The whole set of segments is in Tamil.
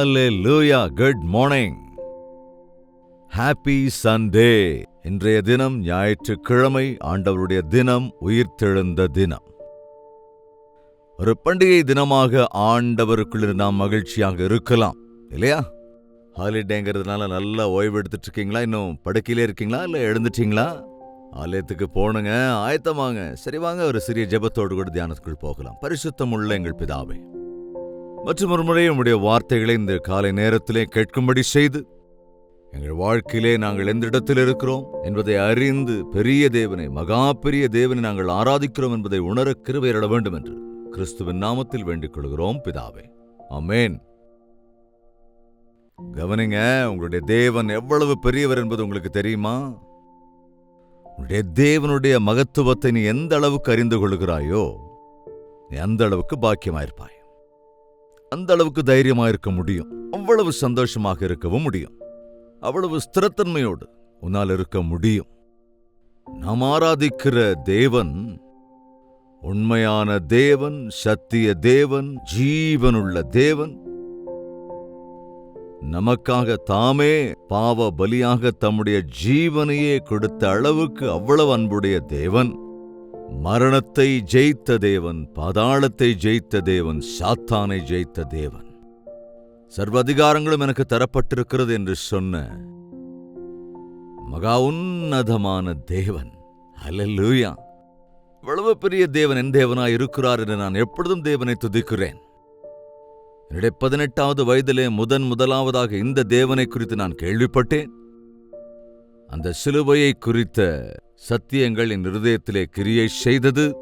ஹalleluya குட் மார்னிங் ஹாப்பி சண்டே இன்றைய தினம் ஞாயிற்றுக்கிழமை ஆண்டவருடைய தினம் உயிர்த்தெழுந்த தினம். ஒரு பண்டிகை தினமாக ஆண்டவருக்குள்ள நாம் மகிழ்ச்சியாக இருக்கலாம் இல்லையா? ஹாலிடேங்கிறதுனால நல்லா ஓய்வு எடுத்துட்டு இருக்கீங்களா இன்னும் படுக்கையிலே இருக்கீங்களா? இல்லை எழுந்துட்டீங்களா? ஆலயத்துக்கு போனுங்க ஆயத்தமாங்க. சரி வாங்க ஒரு சிறிய ஜெபத்தோடு கூட தியானத்துக்குள் போகலாம். பரிசுத்தம் உள்ள எங்கள் பிதாவே. மற்றும் ஒரு முறை உம்முடைய வார்த்தைகளை இந்த காலை நேரத்திலே கேட்கும்படி செய்து எங்கள் வாழ்க்கையிலே நாங்கள் எந்த இடத்தில் இருக்கிறோம் என்பதை அறிந்து பெரிய தேவனை மகா பெரிய தேவனை நாங்கள் ஆராதிக்கிறோம் என்பதை உணர கிருபையிட வேண்டும் என்று கிறிஸ்துவின் நாமத்தில் வேண்டிக் கொள்கிறோம் பிதாவே. அமேன் கவனிங்க உங்களுடைய தேவன் எவ்வளவு பெரியவர் என்பது உங்களுக்கு தெரியுமா? உன்னுடைய தேவனுடைய மகத்துவத்தை நீ எந்த அளவுக்கு அறிந்து கொள்கிறாயோ நீ அந்த அளவுக்கு பாக்கியமாயிருப்பாய். அந்த அளவுக்கு தைரியமா இருக்க முடியும். அவ்வளவு சந்தோஷமாக இருக்கவும் முடியும். அவ்வளவு ஸ்திரத்தன்மையோடு உன்னால் இருக்க முடியும். நாம் ஆராதிக்கிற தேவன் உண்மையான தேவன் சத்திய தேவன் ஜீவனுள்ள தேவன் நமக்காக தாமே பாவ பலியாக தம்முடைய ஜீவனையே கொடுத்த அளவுக்கு அவ்வளவு அன்புடைய தேவன். மரணத்தை ஜெயித்த தேவன் பாதாளத்தை ஜெயித்த தேவன் சாத்தானை ஜெயித்த தேவன். சர்வதிகாரங்களும் எனக்கு தரப்பட்டிருக்கிறது என்று சொன்ன மகா உன்னதமான தேவன். அல்லேலூயா இவ்வளவு பெரிய தேவன் என் தேவனாய் இருக்கிறார் என்று நான் எப்பொழுதும் தேவனை துதிக்கிறேன். என்னுடைய பதினெட்டாவது வயதிலே முதன் முதலாவதாக இந்த தேவனை குறித்து நான் கேள்விப்பட்டேன். அந்த சிலுவையை குறித்த சத்தியங்கள் என் இருதயத்திலே கிரியை செய்தது.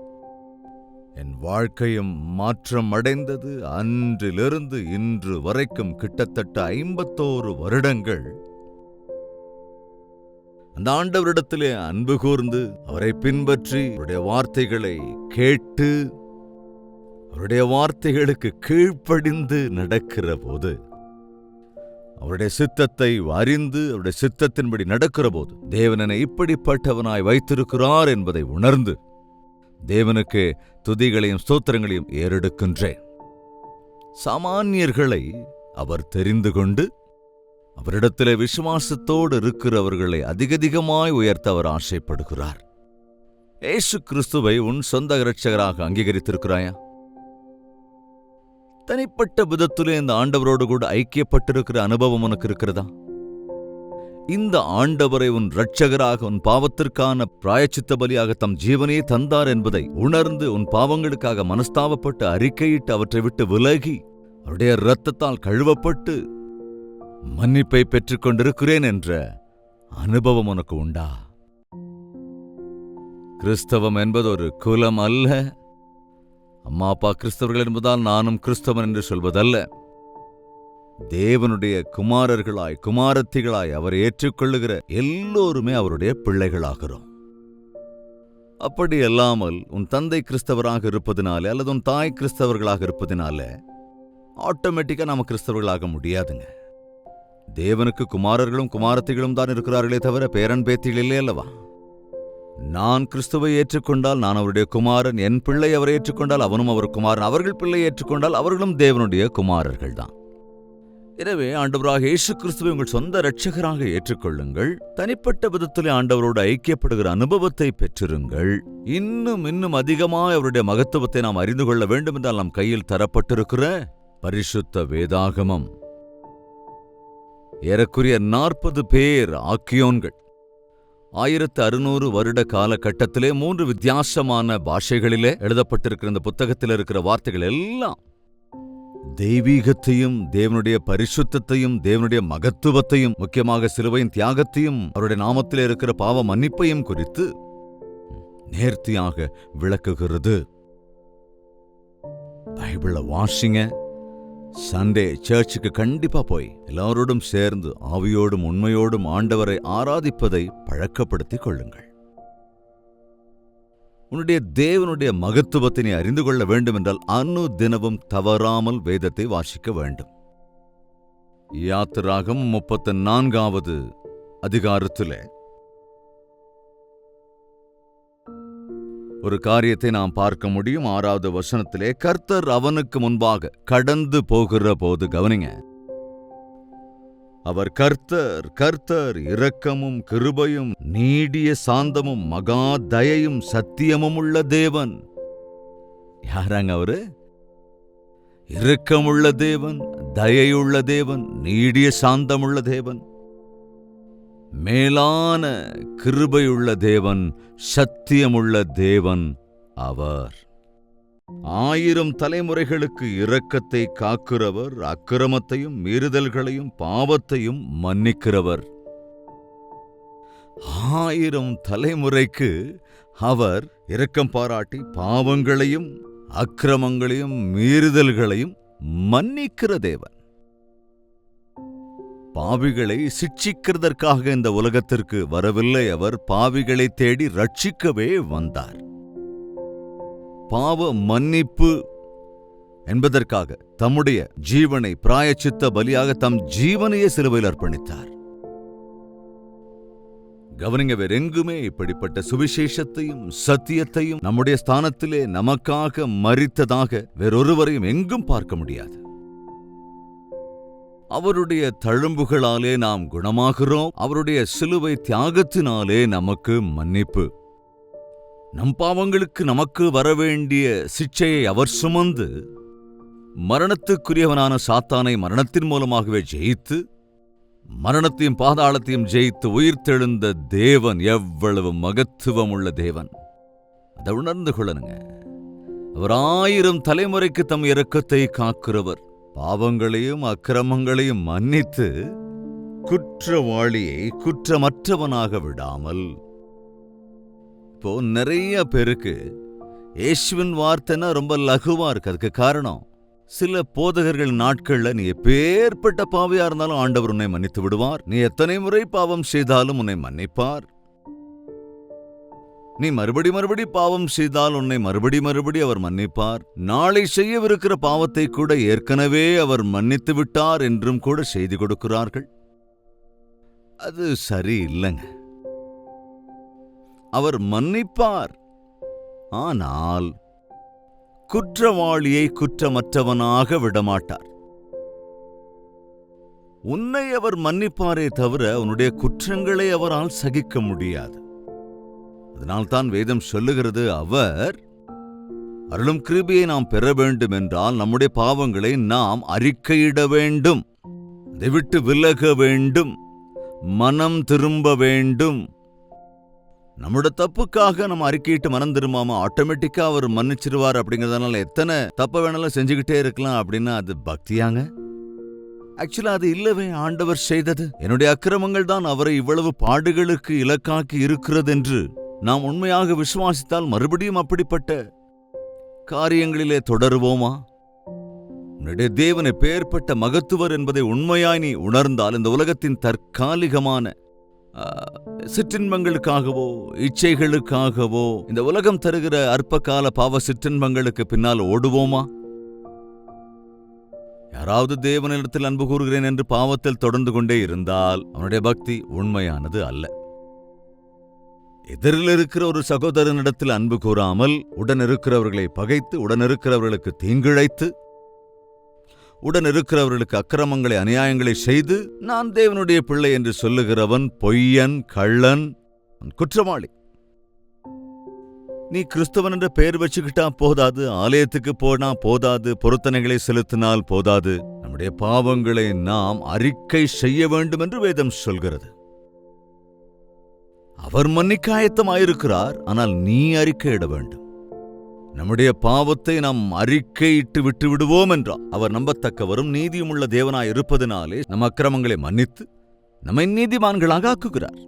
என் வாழ்க்கையும் மாற்றம் அடைந்தது. அன்றிலிருந்து இன்று வரைக்கும் கிட்டத்தட்ட ஐம்பத்தோரு வருடங்கள். அந்த ஆண்டவரிடத்திலே அன்பு கூர்ந்து அவரை பின்பற்றி அவருடைய வார்த்தைகளை கேட்டு அவருடைய வார்த்தைகளுக்கு கீழ்ப்படிந்து நடக்கிற போது அவருடைய சித்தத்தை அறிந்து அவருடைய சித்தத்தின்படி நடக்கிற போது தேவனனை இப்படிப்பட்டவனாய் வைத்திருக்கிறார் என்பதை உணர்ந்து தேவனுக்கு துதிகளையும் ஸ்தோத்திரங்களையும் ஏறெடுக்கின்றேன். சாமானியர்களை அவர் தெரிந்து கொண்டு அவரிடத்திலே விசுவாசத்தோடு இருக்கிறவர்களை அதிகதிகமாய் உயர்த்த அவர் ஆசைப்படுகிறார். ஏசு கிறிஸ்துவை உன் சொந்த இரட்சகராக அங்கீகரித்திருக்கிறாயா? தனிப்பட்ட விதத்திலே இந்த ஆண்டவரோடு கூட ஐக்கியப்பட்டிருக்கிற அனுபவம் உனக்கு இருக்கிறதா? இந்த ஆண்டவரை உன் இரட்சகராக உன் பாவத்திற்கான பிராயச்சித்த பலியாக தம் ஜீவனையே தந்தார் என்பதை உணர்ந்து உன் பாவங்களுக்காக மனஸ்தாபப்பட்டு அறிக்கையிட்டு அவற்றை விட்டு விலகி அவருடைய இரத்தத்தால் கழுவப்பட்டு மன்னிப்பை பெற்றுக் கொண்டிருக்கிறேன் என்ற அனுபவம் உனக்கு உண்டா? கிறிஸ்தவம் என்பது ஒரு குலம் அல்ல. அம்மா அப்பா கிறிஸ்தவர்கள் என்பதால் நானும் கிறிஸ்தவன் என்று சொல்வதல்ல. தேவனுடைய குமாரர்களாய் குமாரத்திகளாய் அவர் ஏற்றுக்கொள்ளுகிற எல்லோருமே அவருடைய பிள்ளைகளாகிறோம். அப்படி அல்லாமல் உன் தந்தை கிறிஸ்தவராக இருப்பதினாலே அல்லது உன் தாய் கிறிஸ்தவர்களாக இருப்பதினாலே ஆட்டோமேட்டிக்கா நாம கிறிஸ்தவர்களாக முடியாதுங்க. தேவனுக்கு குமாரர்களும் குமாரத்திகளும் தான் இருக்கிறார்களே தவிர பேரன் பேத்திகள் இல்லை அல்லவா? நான் கிறிஸ்துவை ஏற்றுக்கொண்டால் நான் அவருடைய குமாரன் என் பிள்ளை அவரை ஏற்றுக்கொண்டால் அவனும் அவர் குமாரன் அவர்கள் பிள்ளை ஏற்றுக்கொண்டால் அவர்களும் தேவனுடைய குமாரர்கள் தான். எனவே ஆண்டவராக இயேசு கிறிஸ்துவை உங்கள் சொந்த இரட்சகராக ஏற்றுக்கொள்ளுங்கள். தனிப்பட்ட விதத்திலே ஆண்டவரோடு ஐக்கியப்படுகிற அனுபவத்தை பெற்றிருங்கள். இன்னும் இன்னும் அதிகமாக அவருடைய மகத்துவத்தை நாம் அறிந்து கொள்ள வேண்டும் என்றால் நம் கையில் தரப்பட்டிருக்கிற பரிசுத்த வேதாகமம். ஏறக்குரிய நாற்பது பேர் ஆக்கியோன்கள். ஆயிரத்து அறுநூறு வருட காலகட்டத்திலே மூன்று வித்தியாசமான பாஷைகளிலே எழுதப்பட்டிருக்கிற இந்த புத்தகத்தில் இருக்கிற வார்த்தைகள் எல்லாம் தெய்வீகத்தையும் தேவனுடைய பரிசுத்தத்தையும் தேவனுடைய மகத்துவத்தையும் முக்கியமாக சிலுவையின் தியாகத்தையும் அவருடைய நாமத்தில் இருக்கிற பாவ மன்னிப்பையும் குறித்து நேர்த்தியாக விளக்குகிறது. பைபிளை வாசிங்க. சண்டே சர்ச்சுக்கு கண்டிப்பா போய் எல்லாரோடும் சேர்ந்து ஆவியோடும் உண்மையோடும் ஆண்டவரை ஆராதிப்பதை பழக்கப்படுத்திக் கொள்ளுங்கள். உன்னுடைய தேவனுடைய மகத்துவத்தை நீ அறிந்து கொள்ள வேண்டும் என்றால் அனு தினமும் தவறாமல் வேதத்தை வாசிக்க வேண்டும். யாத்திராகம் முப்பத்து நான்காவது அதிகாரத்திலே ஒரு காரியத்தை நாம் பார்க்க முடியும். ஆறாவது வசனத்திலே கர்த்தர் அவனுக்கு முன்பாக கடந்து போகிற போது கவனிங்க. அவர் கர்த்தர் கர்த்தர் இரக்கமும் கிருபையும் நீடிய சாந்தமும் மகா தயையும் சத்தியமும் உள்ள தேவன். யாராங்க அவரு? இரக்கமுள்ள தேவன் தயையுள்ள தேவன் நீடிய சாந்தமுள்ள தேவன். மேலான கிருபையுள்ள தேவன் சத்தியமுள்ள தேவன் அவர். ஆயிரம் தலைமுறைகளுக்கு இரக்கத்தை காக்கிறவர் அக்கிரமத்தையும் மீறுதல்களையும் பாவத்தையும் மன்னிக்கிறவர். ஆயிரம் தலைமுறைக்கு அவர் இரக்கம் பாராட்டி பாவங்களையும் அக்கிரமங்களையும் மீறுதல்களையும் மன்னிக்கிற தேவன். பாவிகளை சிட்சிக்கிறதற்காக இந்த உலகத்திற்கு வரவில்லை அவர். பாவிகளை தேடி ரட்சிக்கவே வந்தார். பாவ மன்னிப்பு என்பதற்காக தம்முடைய ஜீவனை பிராயச்சித்த பலியாக தம் ஜீவனையே சிலுவையில் அர்ப்பணித்தார். கவனிங்க வேறெங்குமே இப்படிப்பட்ட சுவிசேஷத்தையும் சத்தியத்தையும் நம்முடைய ஸ்தானத்திலே நமக்காக மறித்ததாக வேறொருவரையும் எங்கும் பார்க்க முடியாது. அவருடைய தழும்புகளாலே நாம் குணமாகிறோம். அவருடைய சிலுவை தியாகத்தினாலே நமக்கு மன்னிப்பு. நம் பாவங்களுக்கு நமக்கு வரவேண்டிய சிச்சையை அவர் சுமந்து மரணத்துக்குரியவனான சாத்தானை மரணத்தின் மூலமாகவே ஜெயித்து மரணத்தையும் பாதாளத்தையும் ஜெயித்து உயிர்த்தெழுந்த தேவன் எவ்வளவு மகத்துவம் உள்ள தேவன். அதை உணர்ந்து கொள்ளணுங்க. அவர் ஆயிரம் தலைமுறைக்கு தம் இரக்கத்தை காக்கிறவர். பாவங்களையும் அக்கிரமங்களையும் மன்னித்து குற்றவாளியை குற்றமற்றவனாக விடாமல். இப்போ நிறைய பேருக்கு இயேசுவின் வார்த்தைன்னா ரொம்ப லகுவா இருக்கு. அதுக்கு காரணம் சில போதகர்கள் நாட்கள்ல நீ எப்பேற்பட்ட பாவையா இருந்தாலும் ஆண்டவர் உன்னை மன்னித்து விடுவார். நீ எத்தனை முறை பாவம் செய்தாலும் உன்னை மன்னிப்பார். நீ மறுபடி மறுபடி பாவம் செய்தால் உன்னை மறுபடி மறுபடி அவர் மன்னிப்பார். நாளை செய்யவிருக்கிற பாவத்தை கூட ஏற்கனவே அவர் மன்னித்து விட்டார் என்றும் கூட செய்தி கொடுக்கிறார்கள். அது சரி இல்லைங்க. அவர் மன்னிப்பார். ஆனால் குற்றவாளியை குற்றமற்றவனாக விடமாட்டார். உன்னை அவர் மன்னிப்பாரே தவிர உன்னுடைய குற்றங்களை அவரால் சகிக்க முடியாது. அதனால்தான் வேதம் சொல்லுகிறது அவர் அருளும் கிருபியை நாம் பெற வேண்டும் என்றால் நம்முடைய பாவங்களை நாம் அறிக்கையிட வேண்டும் அதை விட்டு விலக வேண்டும் மனம் திரும்ப வேண்டும். நம்மளோட தப்புக்காக நம்ம அறிக்கையிட்டு மனம் திரும்பாம ஆட்டோமேட்டிக்கா அவர் மன்னிச்சிருவார் அப்படிங்கிறதுனால எத்தனை தப்ப வேணாலும் செஞ்சுக்கிட்டே இருக்கலாம் அப்படின்னா அது பக்தியாங்க. ஆக்சுவலா அது இல்லவே ஆண்டவர் செய்தது. என்னுடைய அக்கிரமங்கள் தான் அவரை இவ்வளவு பாடுகளுக்கு இலக்காக்கி இருக்கிறது என்று நாம் உண்மையாக விசுவாசித்தால் மறுபடியும் அப்படிப்பட்ட காரியங்களிலே தொடருவோமா? உன்னுடைய தேவனை பெயர்பட்ட மகத்துவர் என்பதை உண்மையாய் நீ உணர்ந்தால் இந்த உலகத்தின் தற்காலிகமான சிற்றின்பங்களுக்காகவோ இச்சைகளுக்காகவோ இந்த உலகம் தருகிற அற்பகால பாவ சிற்றின்பங்களுக்கு பின்னால் ஓடுவோமா? யாராவது தேவனிடத்தில் அன்பு கூறுகிறேன் என்று பாவத்தில் தொடர்ந்து கொண்டே இருந்தால் அவனுடைய பக்தி உண்மையானது அல்ல. எதிரில் இருக்கிற ஒரு சகோதரனிடத்தில் அன்பு கூறாமல் உடன் இருக்கிறவர்களை பகைத்து உடன் இருக்கிறவர்களுக்கு தீங்கிழைத்து உடன் இருக்கிறவர்களுக்கு அக்கிரமங்களை அநியாயங்களை செய்து நான் தேவனுடைய பிள்ளை என்று சொல்லுகிறவன் பொய்யன் கள்ளன் குற்றவாளி. நீ கிறிஸ்தவன் என்ற பெயர் வச்சுக்கிட்டா போதாது ஆலயத்துக்கு போனா போதாது பொருத்தனைகளை செலுத்தினால் போதாது. நம்முடைய பாவங்களை நாம் அறிக்கை செய்ய வேண்டும் என்று வேதம் சொல்கிறது. அவர் மன்னிக்காயத்தமாயிருக்கிறார் ஆனால் நீ அறிக்கையிட வேண்டும். நம்முடைய பாவத்தை நாம் அறிக்கையிட்டு விட்டு விடுவோம் என்றால் அவர் நம்பத்தக்கவரும் நீதியுமுள்ள தேவனாய் இருப்பதனாலே நம் அக்கிரமங்களை மன்னித்து நம்மை நீதிமான்களாக ஆக்குகிறார்.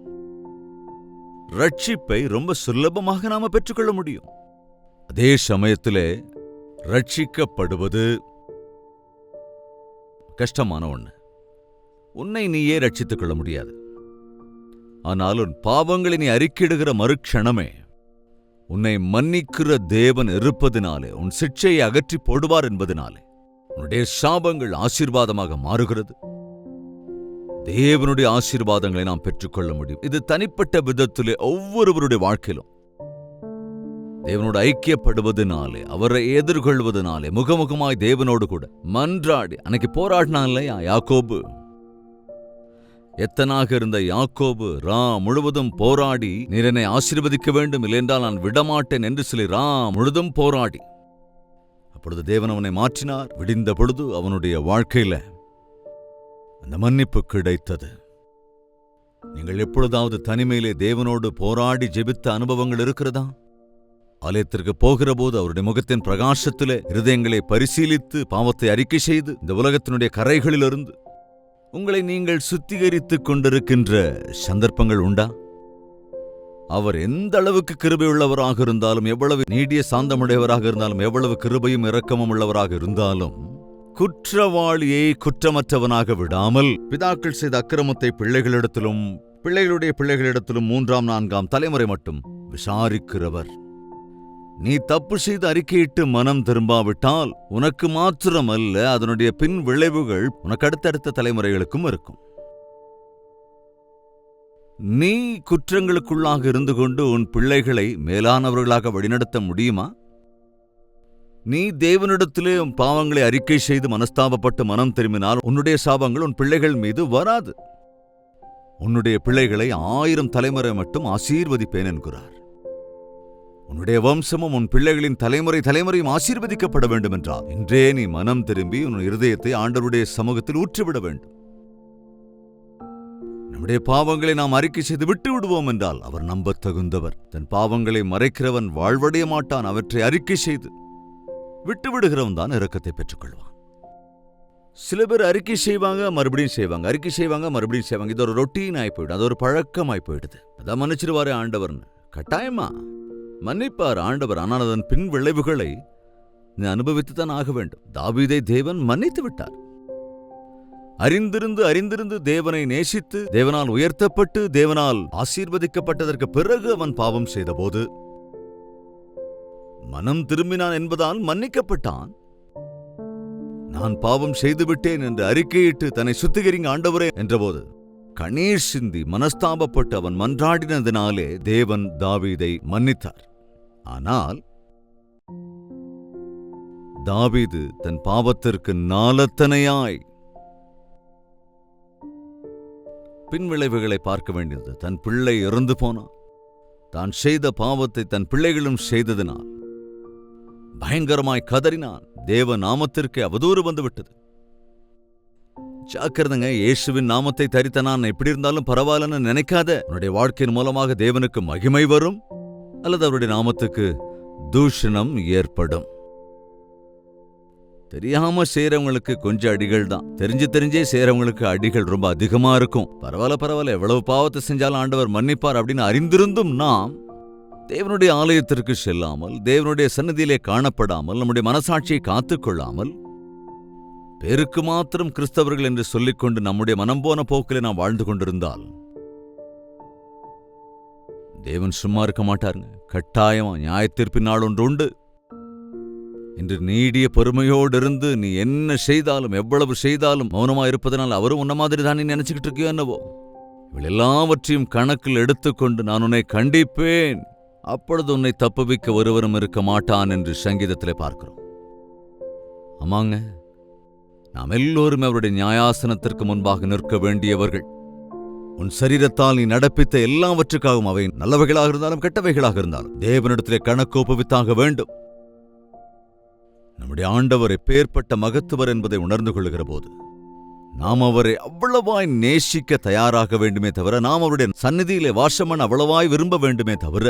ரட்சிப்பை ரொம்ப சுலபமாக நாம பெற்றுக்கொள்ள முடியும். அதே சமயத்திலே ரட்சிக்கப்படுவது கஷ்டமான ஒண்ணு. உன்னை நீயே ரட்சித்துக் கொள்ள முடியாது. ஆனால் உன் பாவங்களை நீ அறிக்கிடுகிற மறுக்ஷணமே. உன்னை மன்னிக்கிற தேவன் இருப்பதினாலே உன் சிக்ஷையை அகற்றி போடுவார் என்பதனாலே உன்னுடைய சாபங்கள் ஆசீர்வாதமாக மாறுகிறது. தேவனுடைய ஆசீர்வாதங்களை நாம் பெற்றுக்கொள்ள முடியும். இது தனிப்பட்ட விதத்திலே ஒவ்வொருவருடைய வாழ்க்கையிலும். தேவனோடு ஐக்கியப்படுவதனாலே அவரை எதிர்கொள்வதனாலே முகமுகமாய் தேவனோடு கூட மன்றாடி அன்னைக்கு போராடினான் இல்லையா? யாக்கோபு. எத்தனாக இருந்த யாக்கோபு ரா முழுவதும் போராடி நீர் என்னை ஆசீர்வதிக்க வேண்டும். இல்லையென்றால் நான் விடமாட்டேன் என்று சொல்லி ரா முழுதும் போராடி. அப்பொழுது தேவன் அவனை மாற்றினார். விடிந்த பொழுது அவனுடைய வாழ்க்கையில அந்த மன்னிப்பு கிடைத்தது. நீங்கள் எப்பொழுதாவது தனிமையிலே தேவனோடு போராடி ஜெபித்த அனுபவங்கள் இருக்கிறதா? ஆலயத்திற்கு போகிறபோது அவருடைய முகத்தின் பிரகாசத்திலே இருதயங்களை பரிசீலித்து பாவத்தை அறிக்கை செய்து இந்த உலகத்தினுடைய கரைகளிலிருந்து உங்களை நீங்கள் சுத்திகரித்துக் கொண்டிருக்கின்ற சந்தர்ப்பங்கள் உண்டா? அவர் எந்த அளவுக்கு கிருபையுள்ளவராக இருந்தாலும் எவ்வளவு நீடிய சாந்தமுடையவராக இருந்தாலும் எவ்வளவு கிருபையும் இரக்கமும் உள்ளவராக இருந்தாலும் குற்றவாளியை குற்றமற்றவனாக விடாமல் பிதாக்கள் செய்த அக்கிரமத்தை பிள்ளைகளிடத்திலும் பிள்ளைகளுடைய பிள்ளைகளிடத்திலும் மூன்றாம் நான்காம் தலைமுறை மட்டும் விசாரிக்கிறவர். நீ தப்பு செய்து அறிக்கையிட்டு மனம் திரும்பாவிட்டால் உனக்கு மாத்திரமல்ல அதனுடைய பின் விளைவுகள் உனக்கு அடுத்தடுத்த தலைமுறைகளுக்கும் இருக்கும். நீ குற்றங்களுக்குள்ளாக இருந்து கொண்டு உன் பிள்ளைகளை மேலானவர்களாக வழிநடத்த முடியுமா? நீ தேவனிடத்திலே உன் பாவங்களை அறிக்கை செய்து மனஸ்தாபப்பட்டு மனம் திரும்பினால் உன்னுடைய சாபங்கள் உன் பிள்ளைகள் மீது வராது. உன்னுடைய பிள்ளைகளை ஆயிரம் தலைமுறை மட்டும் ஆசீர்வதிப்பேன் என்கிறார். உன்னுடைய வம்சமும் உன் பிள்ளைகளின் தலைமுறை தலைமுறையும் ஆசீர்வதிக்கப்பட வேண்டும் என்றால் இன்றே நீ மனம் திரும்பி உன் இருதயத்தை ஆண்டவருடைய சமூகத்தில் ஊற்றிவிட வேண்டும். நம்முடைய பாவங்களை நாம் அறிக்கை செய்து விட்டு விடுவோம் என்றால் அவர் நம்பத் தகுந்தவர் தன் பாவங்களை மறைக்கிறவன் வாழ்வடைய மாட்டான் அவற்றை அறிக்கை செய்து விட்டு விடுகிறவன் தான் இரக்கத்தை பெற்றுக்கொள்வான். சில பேர் அறிக்கை செய்வாங்க மறுபடியும் செய்வாங்க அறிக்கை செய்வாங்க மறுபடியும் செய்வாங்க. இது ஒரு ரொட்டீன் ஆகி போயிடும் அது ஒரு பழக்கமாய் போயிடுது. அதான் மன்னிச்சிருவாரு ஆண்டவர்னு. கட்டாயமா? மன்னிப்பார் ஆண்டவர் ஆனால் அதன் பின் விளைவுகளை நீ அனுபவித்துத்தான் ஆக வேண்டும். தாவீதை தேவன் மன்னித்து விட்டார். அறிந்திருந்து அறிந்திருந்து தேவனை நேசித்து தேவனால் உயர்த்தப்பட்டு தேவனால் ஆசீர்வதிக்கப்பட்டதற்கு பிறகு அவன் பாவம் செய்தபோது மனம் திரும்பினான் என்பதால் மன்னிக்கப்பட்டான். நான் பாவம் செய்துவிட்டேன் என்று அறிக்கையிட்டு தன்னை சுத்திகரிங்க ஆண்டவரே என்றபோது கணீர் சிந்தி மனஸ்தாபப்பட்டு அவன் மன்றாடினதினாலே தேவன் தாவீதை மன்னித்தார். ஆனால் தாவீது தன் பாவத்திற்கு நாலத்தனையாய் பின்விளைவுகளை பார்க்க வேண்டியது தன் பிள்ளை இறந்து போனான். தான் செய்த பாவத்தை தன் பிள்ளைகளும் செய்ததினால் பயங்கரமாய் கதறினான். தேவ நாமத்திற்கு அவதூறு வந்துவிட்டது. ஜாக்கிரதங்க இயேசுவின் நாமத்தை தரித்த நான் எப்படி இருந்தாலும் பரவாயில்லன்னு நினைக்காத உன்னுடைய வாழ்க்கையின் மூலமாக தேவனுக்கு மகிமை வரும். அல்லது அவருடைய நாமத்துக்கு தூஷணம் ஏற்படும். தெரியாம செய்யறவங்களுக்கு கொஞ்சம் அடிகள் தான். தெரிஞ்சு தெரிஞ்சே செய்யறவங்களுக்கு அடிகள் ரொம்ப அதிகமா இருக்கும். பரவாயில்ல பரவாயில்ல எவ்வளவு பாவத்தை செஞ்சாலும் ஆண்டவர் மன்னிப்பார் அப்படின்னு அறிந்திருந்தும் நாம் தேவனுடைய ஆலயத்திற்கு செல்லாமல் தேவனுடைய சன்னதியிலே காணப்படாமல் நம்முடைய மனசாட்சியை காத்துக்கொள்ளாமல் பேருக்கு மாத்திரம் கிறிஸ்தவர்கள் என்று சொல்லிக்கொண்டு நம்முடைய மனம் போன போக்கிலே நாம் வாழ்ந்து கொண்டிருந்தால் தேவன் சும்மா இருக்க மாட்டாருங்க. கட்டாயமா நியாயத்திற்பின் நாள் ஒன்று உண்டு. என்று நீடிய பெருமையோடு இருந்து நீ என்ன செய்தாலும் எவ்வளவு செய்தாலும் மௌனமா இருப்பதனால் அவரும் உன்ன மாதிரி தான் நீ நினைச்சுக்கிட்டு இருக்கியோ என்னவோ. இவள் எல்லாவற்றையும் கணக்கில் எடுத்துக்கொண்டு நான் உன்னை கண்டிப்பேன். அப்பொழுது உன்னை தப்புவிக்க ஒருவரும் இருக்க மாட்டான் என்று சங்கீதத்திலே பார்க்கிறோம். ஆமாங்க. நாம் எல்லோரும் அவருடைய நியாயாசனத்திற்கு முன்பாக நிற்க வேண்டியவர்கள். உன் சரீரத்தால் நீ நடப்பித்த எல்லாவற்றுக்காகவும் அவை நல்லவைகளாக இருந்தாலும் கெட்டவைகளாக இருந்தாலும் தேவனிடத்திலே கணக்கோப்பவித்தாக வேண்டும். நம்முடைய ஆண்டவர் எப்பேற்பட்ட மகத்துவர் என்பதை உணர்ந்து கொள்கிற போது நாம் அவரை அவ்வளவாய் நேசிக்க தயாராக வேண்டுமே தவிர நாம் அவருடைய சந்நிதியிலே வாசமன் அவ்வளவாய் விரும்ப வேண்டுமே தவிர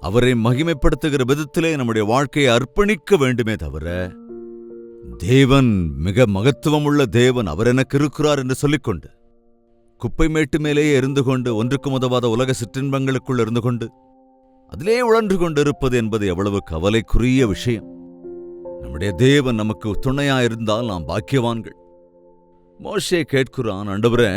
அவரை மகிமைப்படுத்துகிற விதத்திலே நம்முடைய வாழ்க்கையை அர்ப்பணிக்க வேண்டுமே தவிர தேவன் மிக மகத்துவமுள்ள தேவன் அவர் எனக்கு இருக்கிறார் என்று சொல்லிக்கொண்டு குப்பை மேட்டு மேலேயே இருந்து கொண்டு ஒன்றுக்கும் உதவாத உலக சிற்றின்பங்களுக்குள் இருந்து கொண்டு அதிலே உழன்று கொண்டிருப்பது என்பது எவ்வளவு கவலைக்குரிய விஷயம். நம்முடைய தேவன் நமக்கு துணையா இருந்தால் நாம் பாக்கியவான்கள். மோஷே கேட்கிறான் ஆண்டவரே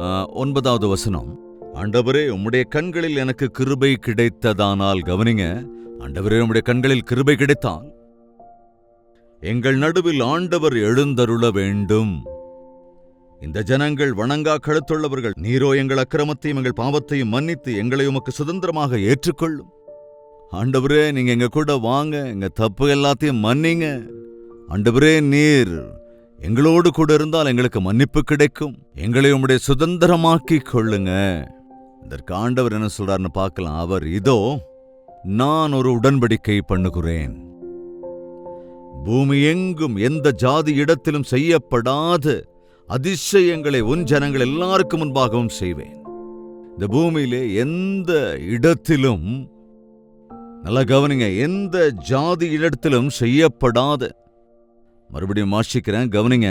ஆ, ஒன்பதாவது வசனம். ஆண்டவரே உம்முடைய கண்களில் எனக்கு கிருபை கிடைத்ததானால் கவனிங்க ஆண்டவரே உம்முடைய கண்களில் கிருபை கிடைத்தான் எங்கள் நடுவில் ஆண்டவர் எழுந்தருள வேண்டும். இந்த ஜனங்கள் வணங்கா கழுத்துள்ளவர்கள். நீரோ எங்கள் அக்கிரமத்தையும் எங்கள் பாவத்தையும் மன்னித்து எங்களை உமக்கு சுதந்திரமாக ஏற்றுக்கொள்ளும். ஆண்டவரே நீங்க எங்க கூட வாங்க எங்க தப்பு எல்லாத்தையும் மன்னிங்க. ஆண்டவரே நீர் எங்களோடு கூட இருந்தால் எங்களுக்கு மன்னிப்பு கிடைக்கும். எங்களை உம்முடைய சுதந்திரமாக்கிக் கொள்ளுங்க. இதற்கு ஆண்டவர் என்ன சொல்றாருன்னு பார்க்கலாம். அவர் இதோ நான் ஒரு உடன்படிக்கை பண்ணுகிறேன். பூமி எங்கும் எந்த ஜாதி இடத்திலும் செய்யப்படாது. அதிசயங்களை உன் ஜனங்கள் எல்லாருக்கும் முன்பாகவும் செய்வேன். இந்த பூமியிலே எந்த இடத்திலும் நல்லா கவனிங்க எந்த ஜாதி இடத்திலும் செய்யப்படாத மறுபடியும் வாசிக்கிறேன் கவனிங்க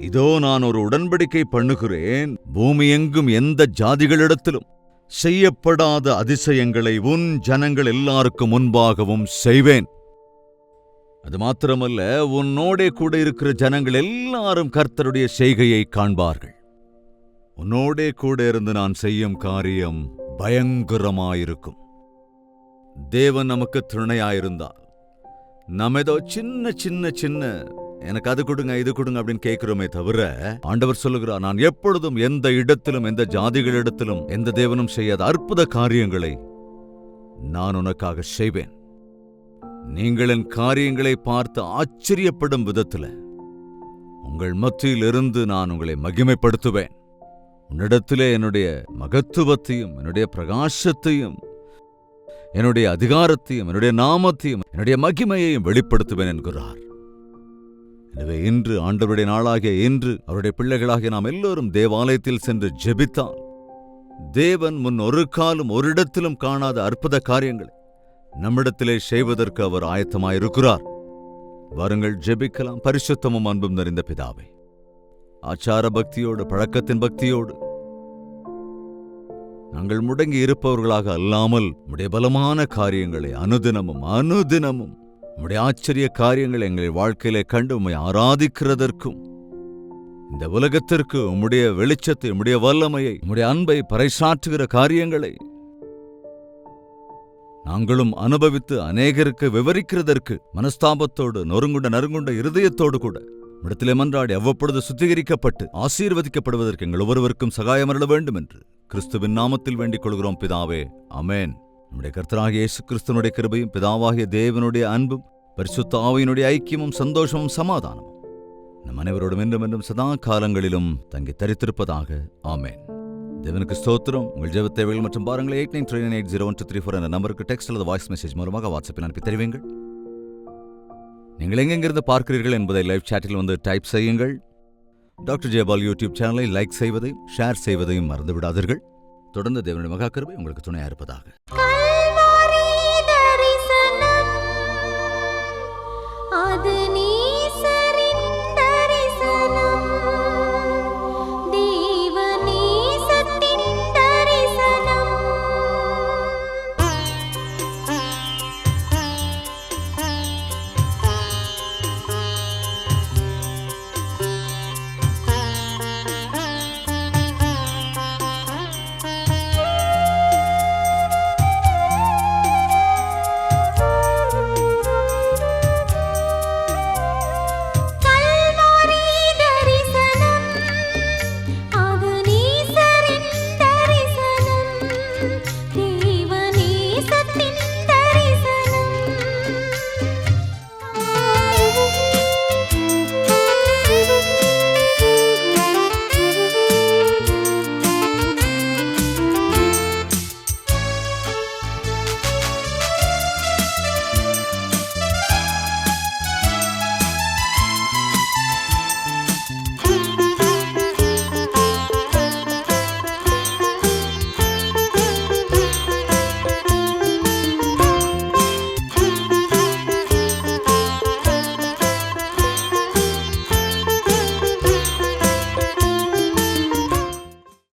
இதோ நான் ஒரு உடன்படிக்கை பண்ணுகிறேன் பூமி எங்கும் எந்த ஜாதிகளிடத்திலும் செய்யப்படாத அதிசயங்களை உன் ஜனங்கள் எல்லாருக்கும் முன்பாகவும் செய்வேன். அது மாத்திரமல்ல உன்னோடே கூட இருக்கிற ஜனங்கள் எல்லாரும் கர்த்தருடைய செய்கையை காண்பார்கள். உன்னோடே கூட இருந்து நான் செய்யும் காரியம் பயங்கரமாயிருக்கும். தேவன் நமக்கு துணையாயிருந்தால் நம்ம ஏதோ சின்ன சின்ன சின்ன எனக்கு அது கொடுங்க இது கொடுங்க அப்படின்னு கேட்கிறோமே தவிர ஆண்டவர் சொல்லுகிறார் நான் எப்பொழுதும் எந்த இடத்திலும் எந்த ஜாதிகளிடத்திலும் எந்த தேவனும் செய்யாத அற்புத காரியங்களை நான் உனக்காக செய்வேன். நீங்கள் என் காரியங்களை பார்த்து ஆச்சரியப்படும் விதத்தில் உங்கள் மத்தியிலிருந்து நான் உங்களை மகிமைப்படுத்துவேன். உன்னிடத்திலே என்னுடைய மகத்துவத்தையும் என்னுடைய பிரகாசத்தையும் என்னுடைய அதிகாரத்தையும் என்னுடைய நாமத்தையும் என்னுடைய மகிமையையும் வெளிப்படுத்துவேன் என்கிறார். எனவே இன்று ஆண்டவருடைய நாளாகிய இன்று அவருடைய பிள்ளைகளாகிய நாம் எல்லோரும் தேவாலயத்தில் சென்று ஜெபித்தால் தேவன் முன் ஒரு காலம் ஒரு இடத்திலும் காணாத அற்புத காரியங்களை நம்மிடத்திலே செய்வதற்கு அவர் ஆயத்தமாயிருக்கிறார். வாருங்கள் ஜெபிக்கலாம். பரிசுத்தமும் அன்பும் நிறைந்த பிதாவை. ஆச்சார பக்தியோடு பழக்கத்தின் பக்தியோடு. நாங்கள் முடங்கி இருப்பவர்களாக அல்லாமல் உடைய பலமான காரியங்களை அனுதினமும் அனுதினமும் உடைய ஆச்சரிய காரியங்களை எங்கள் வாழ்க்கையிலே கண்டு உம்மை ஆராதிக்கிறதற்கும் இந்த உலகத்திற்கு உம்முடைய வெளிச்சத்தை உம்முடைய வல்லமையை உம்முடைய அன்பை பறைசாற்றுகிற காரியங்களை நாங்களும் அனுபவித்து அநேகருக்கு விவரிக்கிறதற்கு மனஸ்தாபத்தோடு நொறுங்குண்ட நறுங்குண்ட இருதயத்தோடு கூட இடத்திலே மன்றாடி அவ்வப்பொழுது சுத்திகரிக்கப்பட்டு ஆசீர்வதிக்கப்படுவதற்கு எங்கள் ஒவ்வொருவருக்கும் சகாயமருள வேண்டும் என்று கிறிஸ்துவின் நாமத்தில் வேண்டிக் கொள்கிறோம் பிதாவே. அமேன் நம்முடைய கர்த்தராகிய இயேசு கிறிஸ்துவனுடைய கிருபையும் பிதாவாகிய தேவனுடைய அன்பும் பரிசுத்தாவையினுடைய ஐக்கியமும் சந்தோஷமும் சமாதானமும் நம் அனைவரோடும் என்றும் என்றும் சதா காலங்களிலும் தங்கி தரித்திருப்பதாக ஆமேன். தேவனுக்கு ஸ்தோத்திரம். உங்கள் ஜெப தேவைகள் மற்றும் பாருங்கள் eight nine three nine eight zero one two three four என்ற நம்பருக்கு டெக்ஸ்ட் அல்லது வாய்ஸ் மெசேஜ் மூலமாக வாட்ஸ்அப்பில் அனுப்பி தெரிவிங்கள். நீங்கள் எங்கெங்கிருந்து பார்க்கிறீர்கள் என்பதை லைவ் சாட்டில் வந்து டைப் செய்யுங்கள். டாக்டர் ஜெயபால் யூடியூப் சேனலை லைக் செய்வதையும் ஷேர் செய்வதையும் மறந்து விடாதீர்கள் தொடர்ந்து தேவனுடைய மகாக்கருவை உங்களுக்கு துணையாக இருப்பதாக.